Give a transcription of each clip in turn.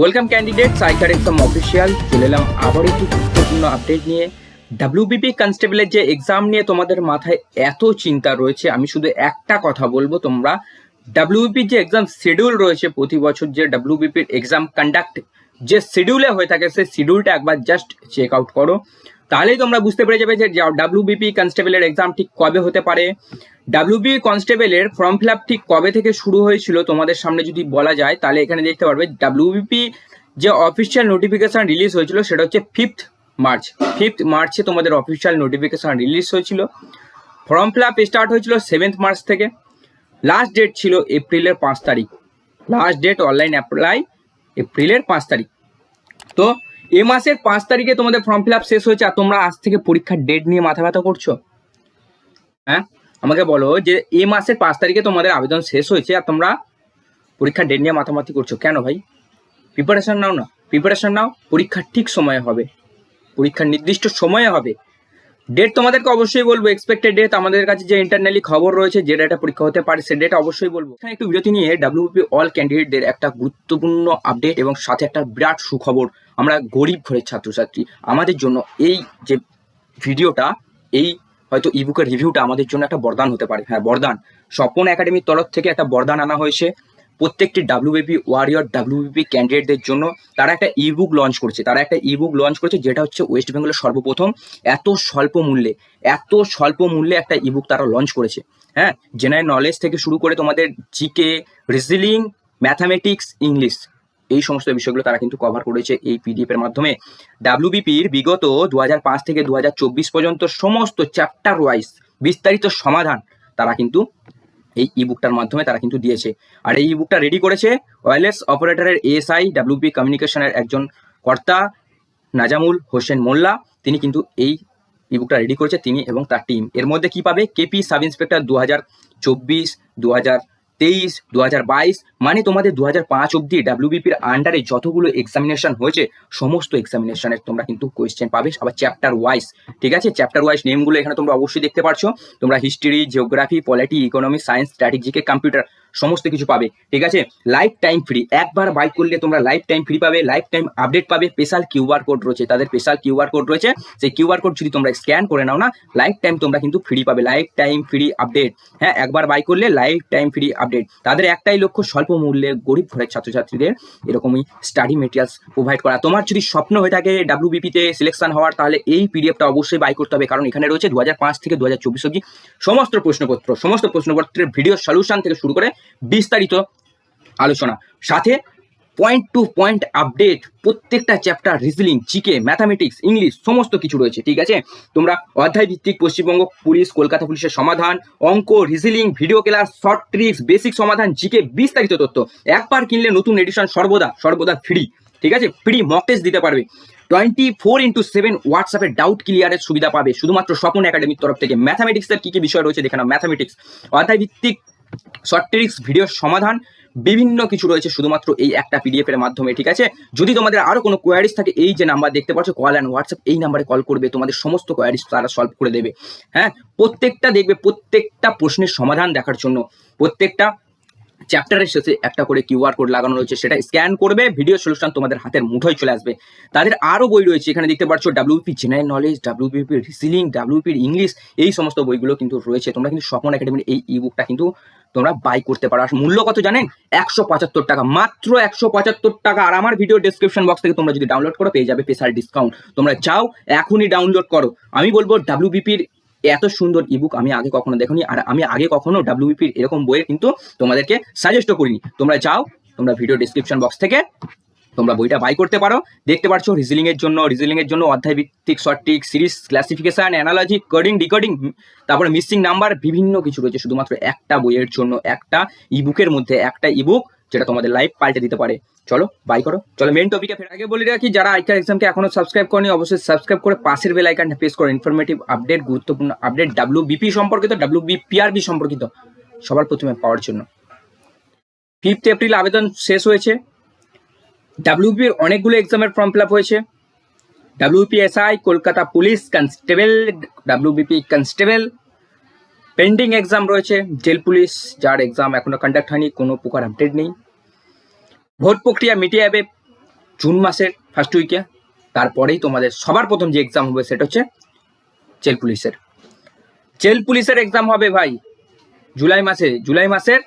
Welcome candidate সাইকার exam official চলে এলাম আবার একটি গুরুত্বপূর্ণ আপডেট নিয়ে। ডাব্লিউবিপি কনস্টেবলের যে এক্সাম নিয়ে তোমাদের মাথায় এত চিন্তা রয়েছে, আমি শুধু একটা কথা বলব তোমরা। ডাব্লিউবিপির যে এক্সাম শিডিউল রয়েছে প্রতি বছর যে ডাব্লিউবিপির এক্সাম কন্ডাক্ট যে শিডিউলে হয়ে থাকে, সেই শিডিউলটা একবার জাস্ট চেক আউট করো। তাহলেই তোমরা বুঝতে পেরে যাবে যে ডাব্লিউবিপি কনস্টেবলের এক্সাম ঠিক কবে হতে পারে। ডাব্লিউবি কনস্টেবলের ফর্ম ফিল আপ ঠিক কবে থেকে শুরু হয়েছিল তোমাদের সামনে যদি বলা যায়, তাহলে এখানে দেখতে পারবে ডাব্লিউবিপি যে অফিসিয়াল নোটিফিকেশান রিলিজ হয়েছিল সেটা হচ্ছে ফিফথ মার্চ ফিফথ মার্চে তোমাদের অফিসিয়াল নোটিফিকেশান রিলিজ হয়েছিল। ফর্ম ফিল আপ স্টার্ট হয়েছিল সেভেন্থ মার্চ থেকে। লাস্ট ডেট ছিল এপ্রিলের পাঁচ তারিখ। লাস্ট ডেট অনলাইন অ্যাপ্লাই এপ্রিলের পাঁচ তারিখ। তো এ মাসের পাঁচ তারিখে তোমাদের ফর্ম ফিল আপ শেষ হয়েছে আর তোমরা আজ থেকে পরীক্ষার ডেট নিয়ে মাথা ব্যথা করছ? হ্যাঁ? আমাকে বলো যে এ মাসের পাঁচ তারিখে তোমাদের আবেদন শেষ হয়েছে আর তোমরা পরীক্ষার ডেট নিয়ে মাথামাতি করছ। কেন ভাই? প্রিপারেশন নাও না। প্রিপারেশন নাও। পরীক্ষার ঠিক সময়ে হবে। পরীক্ষার নির্দিষ্ট সময়ে হবে। ডেট তোমাদেরকে অবশ্যই বলব এক্সপেক্টেড ডেট আমাদের কাছে যে ইন্টারনালি খবর রয়েছে, যে ডেটা পরীক্ষা হতে পারে, সে ডেট অবশ্যই বলব। এখানে একটু বিরতি নিয়ে ডাব্লিউপি অল ক্যান্ডিডেটদের একটা গুরুত্বপূর্ণ আপডেট এবং সাথে একটা বিরাট সুখবর। আমরা গরিব ঘরের ছাত্রছাত্রী, আমাদের জন্য এই যে ভিডিওটা, এই হয়তো ইবুকের রিভিউটা আমাদের জন্য একটা বরদান হতে পারে। হ্যাঁ বরদান। স্বপন একাডেমির তরফ থেকে একটা বরদান আনা হয়েছে। প্রত্যেকটি ডাব্লিউবিপি ওয়ারিয়র ডাব্লিউবিপি ক্যান্ডিডেটদের জন্য তারা একটা ইবুক লঞ্চ করছে। তারা একটা ইবুক লঞ্চ করেছে যেটা হচ্ছে ওয়েস্ট বেঙ্গলের সর্বপ্রথম এত স্বল্প মূল্যে, এত স্বল্প মূল্যে একটা ইবুক তারা লঞ্চ করেছে। হ্যাঁ জেনারেল নলেজ থেকে শুরু করে তোমাদের জিকে রিজনিং ম্যাথামেটিক্স ইংলিশ এই সমস্ত বিষয়গুলো তারা কিন্তু কভার করেছে এই পিডিএফ এর মাধ্যমে। ডাব্লিউবিপির বিগত দু থেকে দু হাজার চব্বিশ পর্যন্ত সমস্ত চ্যাপ্টার ওয়াইজ বিস্তারিত সমাধান তারা কিন্তু এই ইবুকটার মাধ্যমে তারা কিন্তু দিয়েছে। আর এই ইবুকটা রেডি করেছে ওয়্যারলেস অপারেটরের এএসআই ডাব্লিউপি কমিউনিকেশনের একজন কর্তা নাজামুল হোসেন মোল্লা। তিনি কিন্তু এই ইবুকটা রেডি করেছে, তিনি এবং তার টিম এর মধ্যে কি পাবে? কেপি সাব ইন্সপেক্টর দু হাজার চব্বিশ দু হাজার তেইশ দু মানে তোমাদের দু হাজার পাঁচ অব্দি ডাব্লিউবিপির আন্ডারে যতগুলো এক্সামিনেশন হয়েছে, সমস্ত এক্সামিনেশনের তোমরা কিন্তু কোয়েশ্চেন পাবে, আবার চ্যাপ্টার ওয়াইজ ঠিক আছে? চ্যাপ্টার ওয়াইজ নেমগুলো এখানে তোমরা অবশ্যই দেখতে পাচ্ছ তোমরা history geography polity economy science স্ট্র্যাটেজিকে computer সমস্ত কিছু পাবে, ঠিক আছে? লাইফ টাইম ফ্রি একবার বাই করলে তোমরা লাইফ টাইম ফ্রি পাবে লাইফ টাইম আপডেট পাবে স্পেশাল কিউআর কোড রয়েছে, তাদের স্পেশাল কিউআর কোড রয়েছে, সেই কিউআর কোড যদি তোমরা স্ক্যান করে নাও না লাইফ টাইম তোমরা কিন্তু ফ্রি পাবে লাইফ টাইম ফ্রি আপডেট হ্যাঁ? একবার বাই করলে লাইফ টাইম ফ্রি আপডেট তাদের একটাই লক্ষ্য, স্বল্প মূল্যে গরিব ঘরের ছাত্রছাত্রীদের এরকমই স্টাডি মেটেরিয়ালস প্রোভাইড করা। তোমার যদি স্বপ্ন হয়ে থাকে ডাব্লিউবিপিতে সিলেকশন হওয়ার, তাহলে এই পিডিএফটা অবশ্যই বাই করতে হবে। কারণ এখানে রয়েছে দু থেকে দু হাজার চব্বিশ অব্দি সমস্ত প্রশ্নপত্র, সমস্ত প্রশ্নপত্রের ভিডিও সলিউশন থেকে শুরু করে বিস্তারিত আলোচনা। সাথে পয়েন্ট টু পয়েন্ট আপডেট প্রত্যেকটা chapter reasoning GK mathematics English সমস্ত কিছু রয়েছে, ঠিক আছে? তোমরা অধ্যায় ভিত্তিক পশ্চিমবঙ্গ পুলিশ কলকাতা পুলিশের সমাধান, অঙ্ক reasoning video class short tricks basic সমাধান জিকে বিস্তারিত তথ্য। একবার কিনলে নতুন এডিশন সর্বদা সর্বদা ফ্রি ঠিক আছে? ফ্রি মক দিতে পারবে। টোয়েন্টি ফোর ইন্টু সেভেন হোয়াটসঅ্যাপে ডাউট ক্লিয়ারের সুবিধা পাবে, শুধুমাত্র স্বপন একাডেমির তরফ থেকে। ম্যাথামেটিক্সের কী কী বিষয় রয়েছে দেখে ম্যাথামেটিক্স অধ্যায় ভিত্তিক শর্ট ট্রিক্স ভিডিওর সমাধান বিভিন্ন কিছু রয়েছে শুধুমাত্র এই একটা পিডিএফ এর মাধ্যমে, ঠিক আছে? যদি তোমাদের আরও কোনো কোয়ারিজ থাকে, এই যে নাম্বার দেখতে পাচ্ছ কল অ্যান্ড হোয়াটসঅ্যাপ এই নাম্বারে কল করবে, তোমাদের সমস্ত কোয়ারিজ তারা সলভ করে দেবে। হ্যাঁ? প্রত্যেকটা দেখবে, প্রত্যেকটা প্রশ্নের সমাধান দেখার জন্য, প্রত্যেকটা চ্যাপ্টারের শেষে একটা করে কিউআর কোড লাগানো রয়েছে, সেটা স্ক্যান করবে ভিডিও সলিউশন তোমাদের হাতের মুঠোয় চলে আসবে। তাদের আরও বই রয়েছে, এখানে দেখতে পাচ্ছ WP general knowledge WPP reasoning ডাব্লিউপির English এই সমস্ত বইগুলো কিন্তু রয়েছে। তোমরা কিন্তু স্বপন একাডেমির এই ই বুকটা কিন্তু তোমরা বাই করতে পারো। আর মূল্য কত জানেন? একশো পঁচাত্তর টাকা, মাত্র একশো পঁচাত্তর টাকা। আর আমার ভিডিও ডিসক্রিপশন বক্স থেকে তোমরা যদি ডাউনলোড করো, পেয়ে যাবে স্পেশাল ডিসকাউন্ট তোমরা চাও এখনই ডাউনলোড করো। আমি বলব ডাব্লিউবিপির এত সুন্দর ইবুক আমি আগে কখনো দেখিনি, আর আমি আগে কখনো ডাব্লিউবিপির এরকম বইয়ের কিন্তু তোমাদেরকে সাজেস্টও করিনি। তোমরা যাও, তোমরা ভিডিও ডিসক্রিপশন বক্স থেকে তোমরা বইটা বাই করতে পারো। দেখতে পাচ্ছ রিজলিং এর জন্য রিজলিং এর জন্য অধ্যায় ভিত্তিক সঠিক series classification analogy coding decoding তারপরে মিসিং নাম্বার বিভিন্ন কিছু রয়েছে। শুধুমাত্র একটা বইয়ের জন্য একটা ইবুকের মধ্যে একটা ইবুক যেটা তোমাদের লাইফ পাল্টে দিতে পারে। চলো বাই করো। চলো মেন টপিকে ফের আগে বলে রাখি, যারা আইকার এক্সামকে এখনও সাবস্ক্রাইব করেনি, অবশ্যই সাবস্ক্রাইব করে পাশের বেল আইকনটা প্রেস করো। ইনফরমেটিভ আপডেট গুরুত্বপূর্ণ আপডেট ডাব্লিউ বিপি সম্পর্কিত ডাব্লিউ বিপিআরবি সম্পর্কিত, সবার প্রথমে পাওয়ার জন্য। ফিফথ এপ্রিল আবেদন শেষ হয়েছে। ডাব্লিউপির অনেকগুলো এক্সামের ফর্ম ফিল আপ হয়েছে। WPSI Kolkata police constable WBP constable pending exam রয়েছে জেল পুলিশ যার এক্সাম এখনও কন্ডাক্ট হয়নি, কোনো প্রকার আপডেট নেই। ভোট প্রক্রিয়া মিটে যাবে জুন মাসের ফার্স্ট উইকে তারপরেই তোমাদের সবার প্রথম যে এক্সাম হবে সেটা হচ্ছে জেল পুলিশের জেল পুলিশের এক্সাম হবে ভাই, জুলাই মাসে, জুলাই মাসের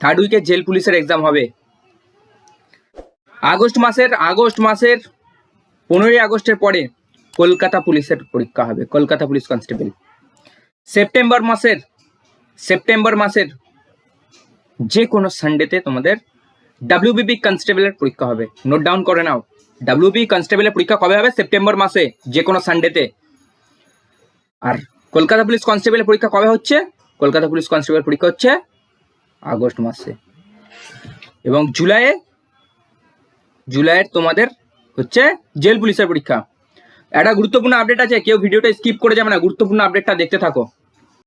থার্ড উইকে জেল পুলিশের এক্সাম হবে। আগস্ট মাসের আগস্ট মাসের পনেরোই আগস্টের পরে কলকাতা পুলিশের পরীক্ষা হবে, কলকাতা পুলিশ কনস্টেবল সেপ্টেম্বর মাসের সেপ্টেম্বর মাসের যে কোনো সানডেতে তোমাদের ডাব্লিউবিপি কনস্টেবলের পরীক্ষা হবে। নোট ডাউন করে নাও। ডাব্লিউবি কনস্টেবলের পরীক্ষা কবে হবে? সেপ্টেম্বর মাসে যে কোনো সানডেতে আর কলকাতা পুলিশ কনস্টেবলের পরীক্ষা কবে হচ্ছে? কলকাতা পুলিশ কনস্টেবল পরীক্ষা হচ্ছে আগস্ট মাসে। এবং জুলাইয়ে জুলাইয়ের তোমাদের হচ্ছে জেল পুলিশের পরীক্ষা। একটা গুরুত্বপূর্ণ আপডেট আছে, কেউ ভিডিওটা স্কিপ করে যাবে না। গুরুত্বপূর্ণ আপডেটটা দেখতে থাকো।